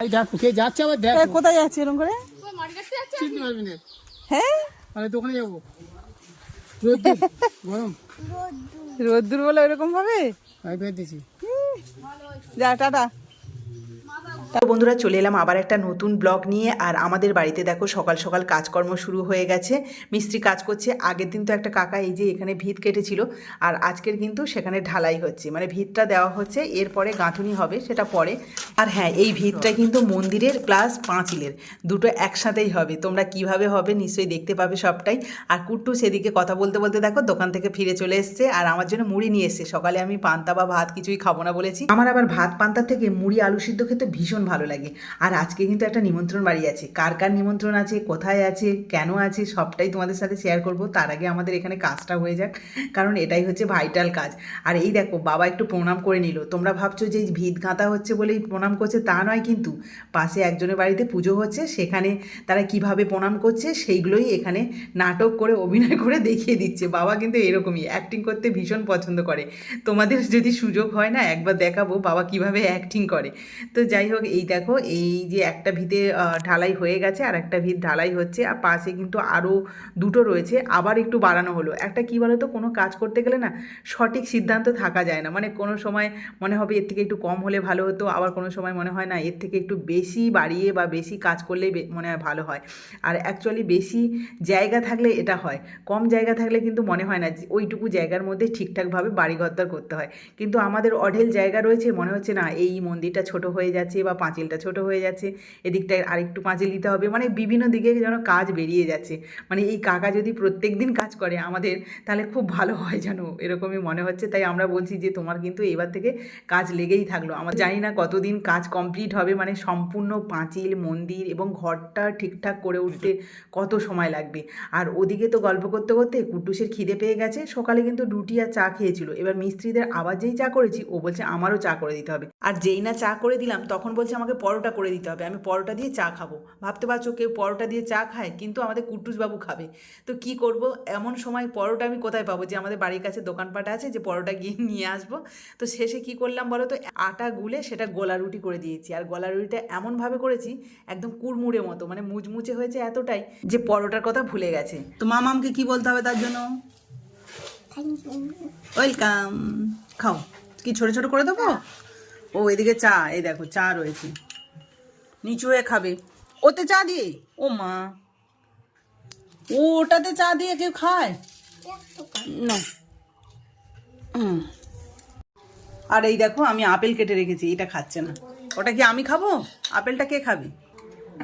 দেখো কে যাচ্ছে আবার দেখ। কোথায় যাচ্ছে এরকম করে? চিনতে পারবি না হ্যাঁ? আরে দোকানে যাব। রোদ্দুর, গরম। রোদ্দুর বলে ওইরকম ভাবে আমি বের দিছি যা টাটা। তো বন্ধুরা চলে এলাম আবার একটা নতুন ব্লগ নিয়ে। আর আমাদের বাড়িতে দেখো সকাল সকাল কাজকর্ম শুরু হয়ে গেছে। মিস্ত্রি কাজ করছে। আগের দিন তো একটা কাকা এই যে এখানে ভিত কেটেছিল। আর আজকের কিন্তু সেখানে ঢালাই হচ্ছে। মানে ভিতটা দেওয়া হচ্ছে। এরপরে গাঁথুনি হবে, সেটা পরে। আর হ্যাঁ এই ভিতটা কিন্তু মন্দিরের প্লাস পাঁচিলের। দুটো একসাথেই হবে। তোমরা কীভাবে হবে নিশ্চয়ই দেখতে পাবে সবটাই। আর কুট্টু সেদিকে কথা বলতে বলতে দেখো দোকান থেকে ফিরে চলে এসছে। আর আমার জন্য মুড়ি নিয়ে এসছে। সকালে আমি পান্তা বা ভাত কিছুই খাব না বলেছি। আমার আবার ভাত পান্তার থেকে মুড়ি আলু সিদ্ধ খেতে ভীষণ ভালো লাগে। আর আজকে কিন্তু একটা নিমন্ত্রণ বাড়ি আছে। কার কার নিমন্ত্রণ আছে? কোথায় আছে? কেন আছে? সবটাই তোমাদের সাথে শেয়ার করব। তার আগে আমাদের এখানে কাজটা হয়ে যাক। কারণ এটাই হচ্ছে ভাইটাল কাজ। আর এই দেখো, বাবা একটু প্রণাম করে নিল। তোমরা ভাবছ যে ভিত গাঁথা হচ্ছে বলেই প্রণাম করছে, তা নয় কিন্তু। পাশে একজনের বাড়িতে পুজো হচ্ছে, সেখানে তারা কীভাবে প্রণাম করছে, সেইগুলোই এখানে নাটক করে, অভিনয় করে দেখিয়ে দিচ্ছে। বাবা কিন্তু এরকমই অ্যাক্টিং করতে ভীষণ পছন্দ করে। তোমাদের যদি সুযোগ হয় না, একবার দেখাবো বাবা কীভাবে অ্যাক্টিং করে। তো যাই হোক এই দেখো, এই যে একটা ভিতে ঢালাই হয়ে গেছে আর একটা ভিত ঢালাই হচ্ছে। আর পাশে কিন্তু আরও দুটো রয়েছে, আবার একটু বাড়ানো হলো। একটা কী বলো তো কোনো কাজ করতে গেলে না সঠিক সিদ্ধান্ত থাকা যায় না। মানে কোনো সময় মনে হবে এর থেকে একটু কম হলে ভালো হতো, আবার কোনো সময় মনে হয় না এর থেকে একটু বেশি বাড়িয়ে বা বেশি কাজ করলেই মনে হয় ভালো হয়। আর অ্যাকচুয়ালি বেশি জায়গা থাকলে এটা হয়। কম জায়গা থাকলে কিন্তু মনে হয় না ওইটুকু জায়গার মধ্যে ঠিকঠাকভাবে বাড়ি ঘরদর করতে হয়। কিন্তু আমাদের অঢেল জায়গা রয়েছে, মনে হচ্ছে না এই মন্দিরটা ছোট হয়ে যাচ্ছে বা পাঁচিলটা ছোট হয়ে যাচ্ছে, এদিকটায় আরেকটু পাঁচিল দিতে হবে মানে বিভিন্ন দিকে যেন কাজ বেরিয়ে যাচ্ছে। মানে এই কাকা যদি প্রত্যেক দিন কাজ করে আমাদের, তাহলে খুব ভালো হয় যেন, এরকমই মনে হচ্ছে। তাই আমরা বলছি যে, তোমার কিন্তু এবার থেকে কাজ লেগেই থাকল। আমরা জানি না কতদিন কাজ কমপ্লিট হবে মানে সম্পূর্ণ পাঁচিল, মন্দির এবং ঘরটা ঠিকঠাক করে উঠতে কত সময় লাগবে। আর ওদিকে তো গল্প করতে করতে কুটুসের খিদে পেয়ে গেছে, সকালে কিন্তু রুটি আর চা খেয়েছিল। এবার মিস্ত্রিদের আবার যেই চা করেছি, ও বলছে আমারও চা করে দিতে হবে। আর যেই না চা করে দিলাম, তখন বলছে আমাকে পরোটা করে দিতে হবে আমি পরোটা দিয়ে চা খাব। ভাবতে পারছ কেউ পরোটা দিয়ে চা খায়? কিন্তু আমাদের কুটুস বাবু খাবে। তো কি করব? এমন সময় পরোটা আমি কোথায় পাবো? যে আমাদের বাড়ির কাছে দোকানপাট আছে যে পরোটা গিয়ে নিয়ে আসব। তো শেষে কি করলাম বলো তো? আটা গুলে সেটা গোলা রুটি করে দিয়েছি। আর গলা রুটিটা এমনভাবে করেছি একদম কুড়মুড়ে মতো মানে মুচমুচে হয়েছে এতটাই যে পরোটার কথা ভুলে গেছে। তো মামামকে কি বলতে হবে তার জন্য? ওয়েলকাম খাও। কি ছোট ছোট করে দেবো? ও এদিকে চা এই দেখো চা রয়েছে। নিচু হয়ে খাবে। ওতে চা দিয়ে? ও মা। ও ওটাতে চা দিয়ে কেউ খায়? না। আর এই দেখো আমি আপেল কেটে রেখেছি এটা খাচ্ছে না। ওটা কি আমি খাব? আপেলটা কে খাবে?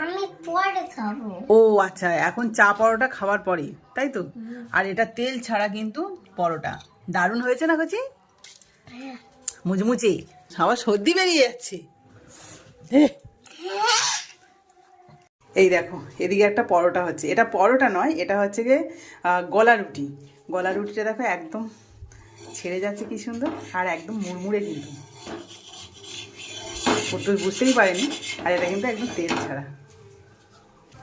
আমি পরে খাব। ও আচ্ছা এখন চা পরোটা খাওয়ার পরে তাই তো? আর এটা তেল ছাড়া কিন্তু পরোটা। দারুণ হয়েছে না কচি? মুচমুচে। সবার সর্দি বেরিয়ে যাচ্ছে। এই দেখো, এদিকে একটা পরোটা হচ্ছে। এটা পরোটা নয়, এটা হচ্ছে গিয়ে গলা রুটি। গলা রুটিটা দেখো একদম ছেড়ে যাচ্ছে কি সুন্দর, আর একদম মুড়মুড়ে কিন্তু। কুট্টুস বুঝতেই পারেনি, আর এটা কিন্তু একদম তেল ছাড়া।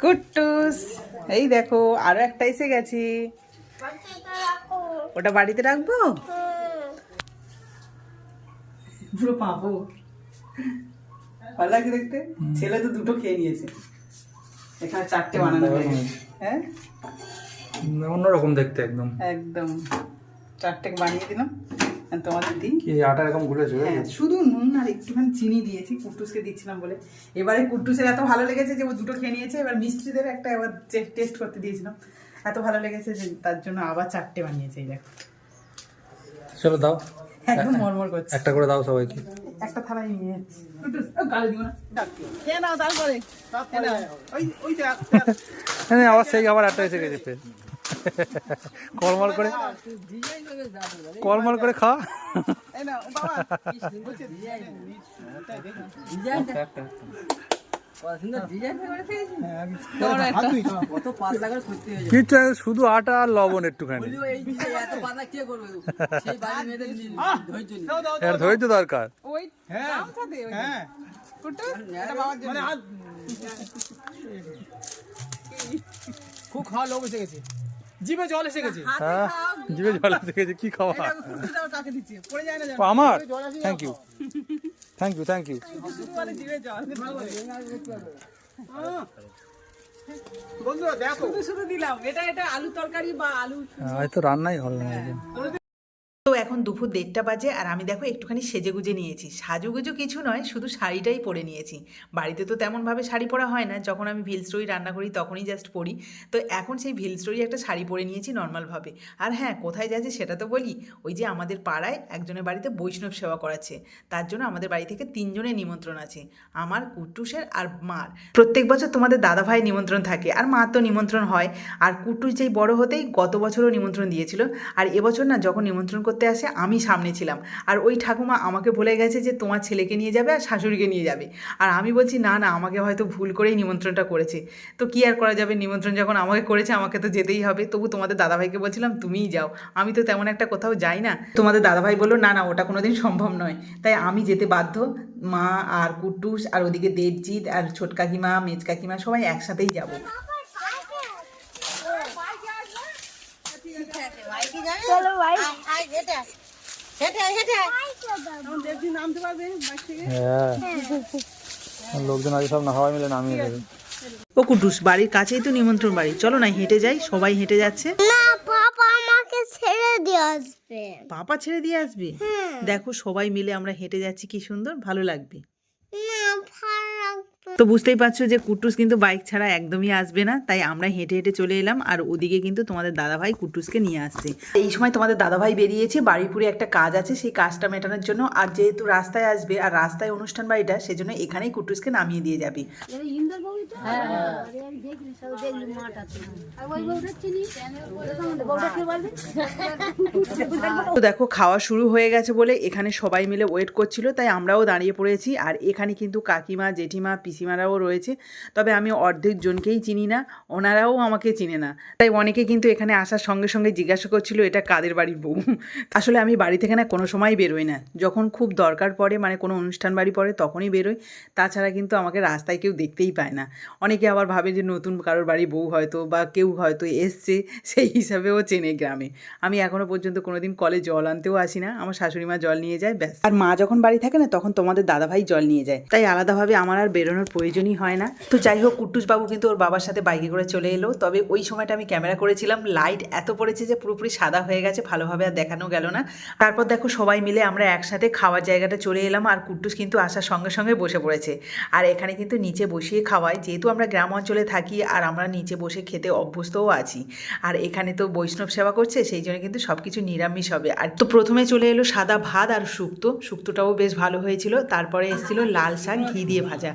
কুট্টুস, এই দেখো, আরও একটা এসে গেছে। ওটা বাড়িতে রাখব? পুরো পাবো। ভালো লাগছে দেখতে? ছেলে তো দুটো খেয়ে নিয়েছে। এখানে চারটে বানানো হয়ে গেছে হ্যাঁ? অন্যরকম দেখতে একদম। একদম। চারটে বানিয়ে দিলাম। তোমাদের দিই। কি আটা এরকম ঘুরেছে হ্যাঁ শুধু নুন আর একটুখানি চিনি দিয়েছি কুট্টুসকে দিচ্ছিলাম বলে। এবারে কুট্টুসের এত ভালো লেগেছে যে ও দুটো খেয়ে নিয়েছে। এবার মিস্ত্রিদের একটা এবার টেস্ট করতে দিয়েছিলাম। এত ভালো লেগেছে যে তার জন্য আবার চারটে বানিয়েছে এই দেখো। চলো দাও। একদম মরমর করছে। একটা করে দাও সবাইকে। একটা থালায় নিয়ে যাচ্ছি। গালে দিও না নাও তারপরে ওই ওই হ্যাঁ আবার সেই আবার একটা এসে গেছে ফের। কলমল করে কলমল করে খাওয়া। এই নাও, বাবা কিচ্ছু শুধু আটা আর লবণ একটুখানি। এর ধৈর্য দরকার। ওই দাম সাথে ওই যে। কুট্টুস এটা বাবার জন্য। খুব খাওয়া লোক এসে গেছে। জিভে জল এসে গেছে। হ্যাঁ জিভে জল এসে গেছে কি খাওয়া? কুট্টুস আবার কাকে দিচ্ছে? পড়ে যায় না যেন। আমার? Thank you thank you thank you বন্ধুরা দেখো। শুধু শুধু দিলাম। এটা এটা আলু তরকারি বা আলু হয়তো রান্নাই হল না একদম। তো এখন দুপুর দেড়টা বাজে আর আমি দেখো একটুখানি সেজে গুজে নিয়েছি। সাজুগুজু কিছু নয়, শুধু শাড়িটাই পরে নিয়েছি। বাড়িতে তো তেমনভাবে শাড়ি পরা হয় না, যখন আমি ভিল স্টোরি রান্না করি তখনই জাস্ট পরি। তো এখন সেই ভিল স্টোরি একটা শাড়ি পরে নিয়েছি নর্মালভাবে। আর হ্যাঁ কোথায় যাচ্ছে সেটা তো বলি, ওই যে আমাদের পাড়ায় একজনের বাড়িতে বৈষ্ণব সেবা করাচ্ছে। তার জন্য আমাদের বাড়ি থেকে তিনজনের নিমন্ত্রণ আছে, আমার কুট্টুসের আর মার। প্রত্যেক বছর তোমাদের দাদা ভাই নিমন্ত্রণ থাকে, আর মার তো নিমন্ত্রণ হয়। আর কুট্টুস যেই বড় হতেই গত বছরও নিমন্ত্রণ দিয়েছিল। আর এবছর না যখন নিমন্ত্রণ করতে আসে, আমি সামনে ছিলাম। আর ওই ঠাকুমা আমাকে বলে গেছে যে, তোমার ছেলেকে নিয়ে যাবে আর শাশুড়িকে নিয়ে যাবে। আর আমি বলছি, না না, আমাকে হয়তো ভুল করেই নিমন্ত্রণটা করেছে। তো কি আর করা যাবে? নিমন্ত্রণ যখন আমাকে করেছে, আমাকে তো যেতেই হবে। তবু তোমাদের দাদাভাইকে বলছিলাম, তুমিই যাও। আমি তো তেমন একটা কোথাও যাই না। তোমাদের দাদাভাই বলল, না না, ওটা কোনোদিন সম্ভব নয়। তাই আমি যেতে বাধ্য। মা আর কুটুস আর ওদিকে দেবজিৎ আর ছোট কাকিমা, মেজ কাকিমা সবাই একসাথেই যাব। চলো ভাই দেখছি নামতে পারবে হ্যাঁ। লোকজন আগে সব না মিলে নামিয়ে দেবে। ও কুটুস বাড়ির কাছেই তো নিমন্ত্রণ বাড়ি। চলো না হেঁটে যাই সবাই হেঁটে যাচ্ছে। না পাপা আমাকে ছেড়ে দিয়ে আসবে। পাপা ছেড়ে দিয়ে আসবে? দেখো সবাই মিলে আমরা হেঁটে যাচ্ছি কি সুন্দর ভালো লাগবে। না ভালো লাগবে তো বুঝতেই পারছ যে কুট্টুস কিন্তু বাইক ছাড়া একদমই আসবে না তাই আমরা হেঁটে হেঁটে চলে এলাম। আর ওদিকে কিন্তু তোমাদের দাদাভাই কুট্টুসকে নিয়ে আসছে। এই সময় তোমাদের দাদাভাই বেরিয়েছে বাড়িপুরে একটা কাজ আছে সেই কাজটা মেটানোর জন্য। আর যেহেতু রাস্তায় আসবে আর রাস্তায় অনুষ্ঠান বাড়িটা সেজন্য এখানেই কুট্টুসকে নামিয়ে দিয়ে যাবে। তো। দেখো খাওয়া শুরু হয়ে গেছে বলে এখানে সবাই মিলে ওয়েট করছিল তাই আমরাও দাঁড়িয়ে পড়েছি। আর এখানে কিন্তু কাকিমা জেঠিমা পিসিমারাও রয়েছে। তবে আমি অর্ধেক জনকেই চিনি না, ওনারাও আমাকে চিনে না। তাই অনেকে কিন্তু এখানে আসার সঙ্গে সঙ্গে জিজ্ঞাসা করছিল, এটা কাদের বাড়ির বউ? আসলে আমি বাড়ি থেকে না কোনো সময় বেরোই না। যখন খুব দরকার পড়ে মানে কোনো অনুষ্ঠান বাড়ি পড়ে, তখনই বেরোই। তাছাড়া কিন্তু আমাকে রাস্তায় কেউ দেখতেই পায় না। অনেকে আবার ভাবে যে নতুন কারোর বাড়ি বউ হয়তো বা কেউ হয়তো এসছে, সেই হিসাবেও চেনে গ্রামে। আমি এখনও পর্যন্ত কোনোদিন কলে জল আনতেও আসি না, আমার শাশুড়ি মা জল নিয়ে যায়, ব্যাস। আর মা যখন বাড়ি থাকে না, তখন তোমাদের দাদাভাই জল নিয়ে যায়। তাই আলাদাভাবে আমার আর বেরোনোর প্রয়োজনই হয় না। তো যাই হোক কুট্টুস বাবু কিন্তু ওর বাবার সাথে বাইকে করে চলে এলো। তবে ওই সময়টা আমি ক্যামেরা করেছিলাম। লাইট এত পড়েছে যে পুরোপুরি সাদা হয়ে গেছে, ভালোভাবে আর দেখানো গেল না। তারপর দেখো সবাই মিলে আমরা একসাথে খাওয়ার জায়গাটা চলে এলাম আর কুট্টুস কিন্তু আসার সঙ্গে সঙ্গে বসে পড়েছে। আর এখানে কিন্তু নিচে বসিয়ে খাওয়াই যেহেতু আমরা গ্রাম অঞ্চলে থাকি আর আমরা নিচে বসে খেতে অভ্যস্তও আছি। আর এখানে তো বৈষ্ণব সেবা করছে, সেই জন্য কিন্তু সব কিছু নিরামিষ হবে। আর তো প্রথমে চলে এলো সাদা ভাত আর শুক্তো। শুক্তোটাও বেশ ভালো হয়েছিল। তারপরে এসেছিল লাল শাক ঘি দিয়ে ভাজা।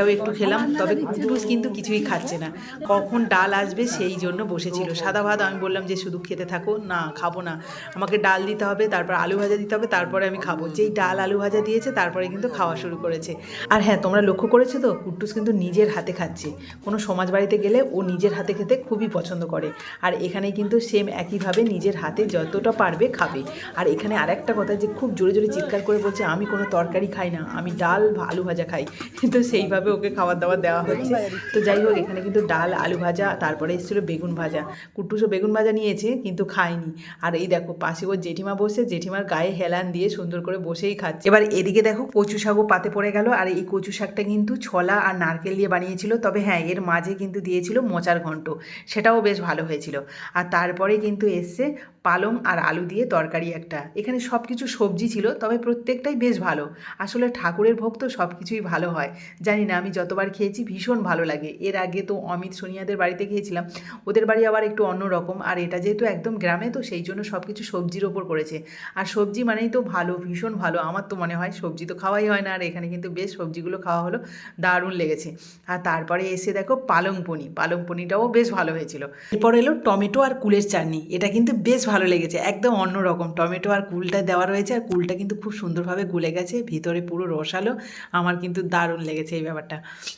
এটাও একটু খেলাম, তবে কুটুস কিন্তু কিছুই খাচ্ছে না। কখন ডাল আসবে সেই জন্য বসেছিল। সাদা ভাত আমি বললাম যে, শুধু খেতে থাকো, না, খাব না। আমাকে ডাল দিতে হবে, তারপর আলু ভাজা দিতে হবে, তারপরে আমি খাব। যেই ডাল আলু ভাজা দিয়েছে, তারপরে কিন্তু খাওয়া শুরু করেছে। আর হ্যাঁ তোমরা লক্ষ্য করেছ তো কুট্টুস কিন্তু নিজের হাতে খাচ্ছে। কোনো সমাজ বাড়িতে গেলে ও নিজের হাতে খেতে খুবই পছন্দ করে। আর এখানে কিন্তু সেম একইভাবে নিজের হাতে যতটা পারবে খাবে। আর এখানে আরেকটা কথা যে, খুব জোরে জোরে চিৎকার করে বলছে, আমি কোনো তরকারি খাই না, আমি ডাল আলু ভাজা খাই। কিন্তু সেইভাবে ওকে খাবার দাবার দেওয়া হচ্ছে। তো যাই হোক, এখানে কিন্তু ডাল, আলু ভাজা, তারপরে এসেছিল বেগুন ভাজা। কুট্টুসও বেগুন ভাজা নিয়েছে, কিন্তু খায়নি। আর এই দেখো, পাশে ওর জেঠিমা বসে, জেঠিমার গায়ে হেলান দিয়ে সুন্দর করে বসেই খাচ্ছে। এবার এদিকে দেখো, কচু শাকও পাতে পড়ে গেল। আর এই কচু শাকটা কিন্তু ছলা আর নারকেল দিয়ে বানিয়েছিল। তবে হ্যাঁ এর মাঝে কিন্তু দিয়েছিল মোচার ঘন্ট। সেটাও বেশ ভালো হয়েছিল। আর তারপরে কিন্তু এসছে পালং আর আলু দিয়ে তরকারি একটা। এখানে সব কিছু সবজি ছিল, তবে প্রত্যেকটাই বেশ ভালো। আসলে ঠাকুরের ভোগ তো সব কিছুই ভালো হয়। জানি না আমি যতবার খেয়েছি ভীষণ ভালো লাগে। এর আগে তো অমিত সোনিয়াদের বাড়িতে খেয়েছিলাম। ওদের বাড়ি আবার একটু অন্যরকম আর এটা যেহেতু একদম গ্রামে, তো সেই জন্য সব কিছু সবজির ওপর করেছে। আর সবজি মানেই তো ভালো, ভীষণ ভালো। আমার তো মনে হয় সবজি তো খাওয়াই হয় না। আর এখানে কিন্তু বেশ সবজিগুলো খাওয়া হলো। দারুণ লেগেছে। আর তারপরে এসে দেখো পালং পনি পালং পনিটাও বেশ ভালো হয়েছিল। এরপর এলো টমেটো আর কুলের চাটনি। এটা কিন্তু বেশ ভালো লেগেছে। একদম অন্যরকম টমেটো আর কুলটা দেওয়া রয়েছে। আর কুলটা কিন্তু খুব সুন্দরভাবে গুলে গেছে। ভিতরে পুরো রসালো। আমার কিন্তু দারুণ লেগেছে এই ব্যাপারটা।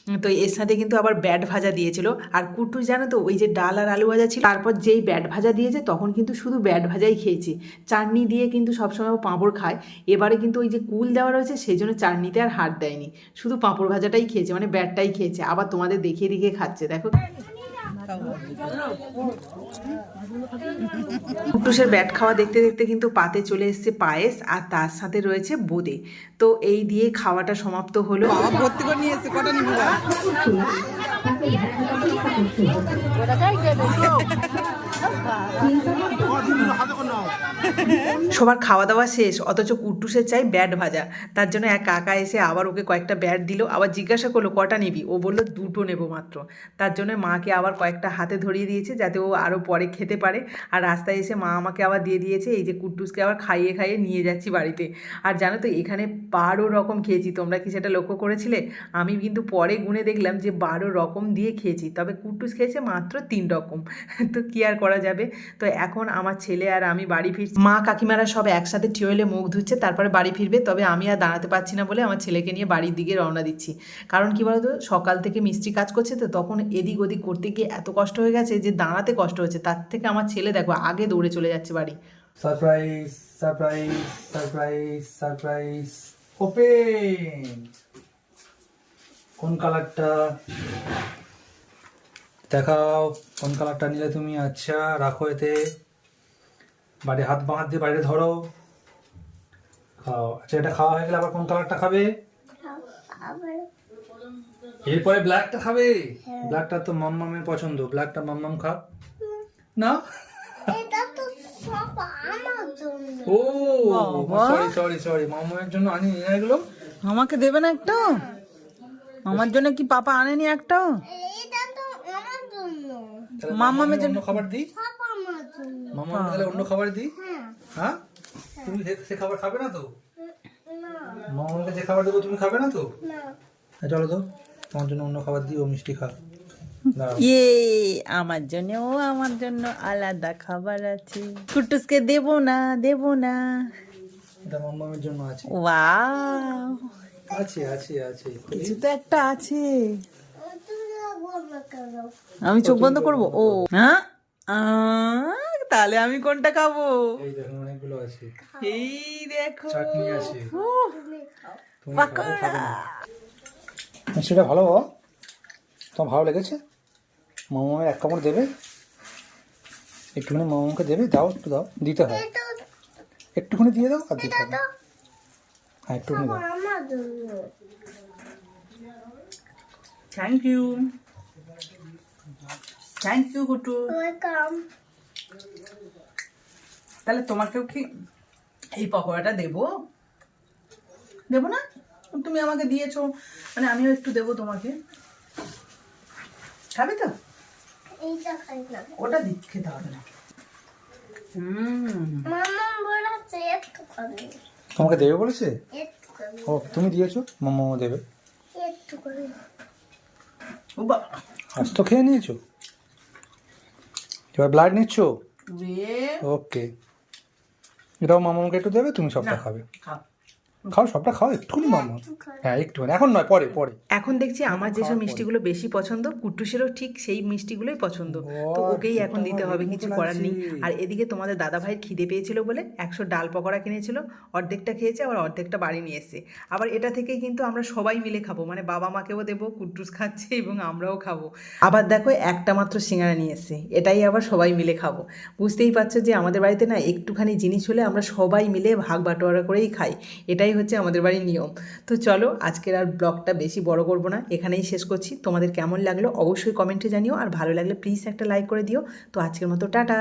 উম, তো এর সাথে কিন্তু আবার ব্যাট ভাজা দিয়েছিল। আর কুটু জানো তো ওই যে ডাল আর আলু ভাজা ছিল তারপর যেই ব্যাট ভাজা দিয়েছে তখন কিন্তু শুধু ব্যাট ভাজাই খেয়েছি। চাটনি দিয়ে কিন্তু সবসময় ও পাঁপড় খায়। এবারে কিন্তু ওই যে কুল দেওয়া রয়েছে সেই জন্য চাটনিতে আর হাত দেয়নি। শুধু পাঁপড় ভাজাটাই খেয়েছে মানে ব্যাটটাই খেয়েছে। আবার তোমাদের দেখিয়ে দেখিয়ে খাচ্ছে দেখো। কুটুসের ব্যাট খাওয়া দেখতে দেখতে কিন্তু পাতে চলে এসছে পায়েস আর তার সাথে রয়েছে বোদে। তো এই দিয়ে খাওয়াটা সমাপ্ত হলো। ভর্তি করে নিয়ে এসছে কটা নিবি সবার খাওয়া দাওয়া শেষ, অথচ কুট্টুসের চাই ব্যাট ভাজা। তার জন্য এক কাকা এসে আবার ওকে কয়েকটা ব্যাট দিল, আবার জিজ্ঞাসা করল, কটা নিবি? ও বলল, দুটো নেব মাত্র। তার জন্য মাকে আবার কয়েকটা হাতে ধরিয়ে দিয়েছে, যাতে ও আরও পরে খেতে পারে। আর রাস্তায় এসে মা আমাকে আবার দিয়ে দিয়েছে, এই যে কুট্টুসকে আবার খাইয়ে খাইয়ে নিয়ে যাচ্ছি বাড়িতে। আর জানো তো, এখানে বারো রকম খেয়েছি, তোমরা কি সেটা লক্ষ্য করেছিলে? আমি কিন্তু পরে গুনে দেখলাম যে বারো রকম দিয়ে খেয়েছি, তবে কুট্টুস খেয়েছে মাত্র তিন রকম। তো কি আর করা যাবে? তো এখন আমার ছেলে আর আমি বাড়ি ফিরছি। মা কাকিমারা সব একসাথে টিউবওয়েলে মুখ ধুচ্ছে, তারপরে বাড়ি ফিরবে। তবে আমি আর দাঁড়াতে পারছি না বলে আমার ছেলেকে নিয়ে বাড়ির দিকে রওনা দিচ্ছি। কারণ কি বলতো, সকাল থেকে মিস্ত্রি কাজ করছে তো তখন এদিক ওদিক করতে গিয়ে এত কষ্ট হয়ে গেছে যে দাঁড়াতে কষ্ট হচ্ছে। তার থেকে আমার ছেলে দেখো আগে দৌড়ে চলে যাচ্ছে বাড়ি। Surprise surprise surprise surprise. Open. কোন কালারটা? দেখাও, কোন কালারটা নিলে তুমি? আচ্ছা রাখো এতে। বাড়ি হাত বাঁ হাত দিয়ে বাইরে ধরো। খাও। আচ্ছা এটা খাওয়া হয়ে গেলে আবার কোন কালারটা খাবে? এরপরে ব্ল্যাকটা খাবে? ব্ল্যাকটা তো মাম্মামের পছন্দ। ব্ল্যাকটা মাম্মাম খা না? ও সরি সরি সরি জন্য আনি এগুলো। আমাকে দেবে না একটা? আমার জন্য কি পাপা আনেনি একটাও মামামের জন্য। খাবার দিই। মামা তাহলে অন্য খাবার দিই? হ্যাঁ। হ্যাঁ? তুমি সে- খাবার খাবে না তো? মামাকে যে খাবার দেবো তুমি খাবে না তো? না। হ্যাঁ, চলো তো। তোমার জন্য অন্য খাবার দিই ও মিষ্টি খা। ইয়ে আমার জন্য ও আমার জন্য আলাদা খাবার আছে। কুটুসকে দেব না দেব না। এটা মামামের জন্য আছে। ওয়াও। আছে আছে আছে। কিছু তো একটা আছে। আমি চোখ বন্ধ করব? ও। হ্যাঁ? তাহলে আমি কোনটা খাব? এই দেখুন অনেকগুলো আছে। এই দেখো। চাটনি আছে। মিষ্টিটা ভালো বাবা। তোমার ভালো লেগেছে? মামামের এক কামড় দেবে? একটুখানি মামাকে দেবে? দাও একটু দাও। দিতে হয় একটুখানি দিয়ে দাও আর দিতে হবে। হ্যাঁ একটুখানি দাও। Thank you thank you Kutu welcome তাহলে তোমাকেও কি এই পকোড়াটা দেবো? দেবো না? তুমি আমাকে দিয়েছ। মানে আমিও একটু দেবো তোমাকে। খাবে তো? এইটা খাই না। ওটা দিক খেতে হবে না। হুম। মামা বলেছে একটু খাবে। তোমাকে দেবে বলেছে? ও তুমি দিয়েছ? মামা দেবে। ও বাবা। আজ তো খেয়ে নিয়েছো? এবার ব্লাড নিচ্ছ? রে। ওকে এটাও মামাকে একটু দেবে তুমি সবটা খাবে। খাও। খাও সবটা খাও একটুখানি মামা। হ্যাঁ একটুখানি এখন নয় পরে পরে। এখন দেখছি আমার যেসব মিষ্টিগুলো বেশি পছন্দ কুট্টুসেরও ঠিক সেই মিষ্টিগুলোই পছন্দ। তো ওকেই এখন দিতে হবে কিছু করার নেই। আর এদিকে তোমাদের দাদা ভাইয়ের খিদে পেয়েছিল বলে একশো ডাল পকোড়া কিনেছিল অর্ধেকটা খেয়েছে আবার অর্ধেকটা বাড়ি নিয়ে এসছে। আবার এটা থেকেই কিন্তু আমরা সবাই মিলে খাব মানে বাবা মাকেও দেবো কুট্টুস খাচ্ছে এবং আমরাও খাব। আবার দেখো একটা মাত্র সিঙ্গারা নিয়ে এসছে এটাই আবার সবাই মিলে খাব। বুঝতেই পারছ যে আমাদের বাড়িতে না একটুখানি জিনিস হলে আমরা সবাই মিলে ভাগ বাটোয়ারা করেই খাই এটাই হচ্ছে আমাদের বাড়ির নিয়ম। তো চলো আজকের আর ব্লগটা বেশি বড় করব না, এখানেই শেষ করছি। তোমাদের কেমন লাগল অবশ্যই কমেন্টে জানিও, আর ভালো লাগলে প্লিজ একটা লাইক করে দিও। তো আজকের মতো টাটা।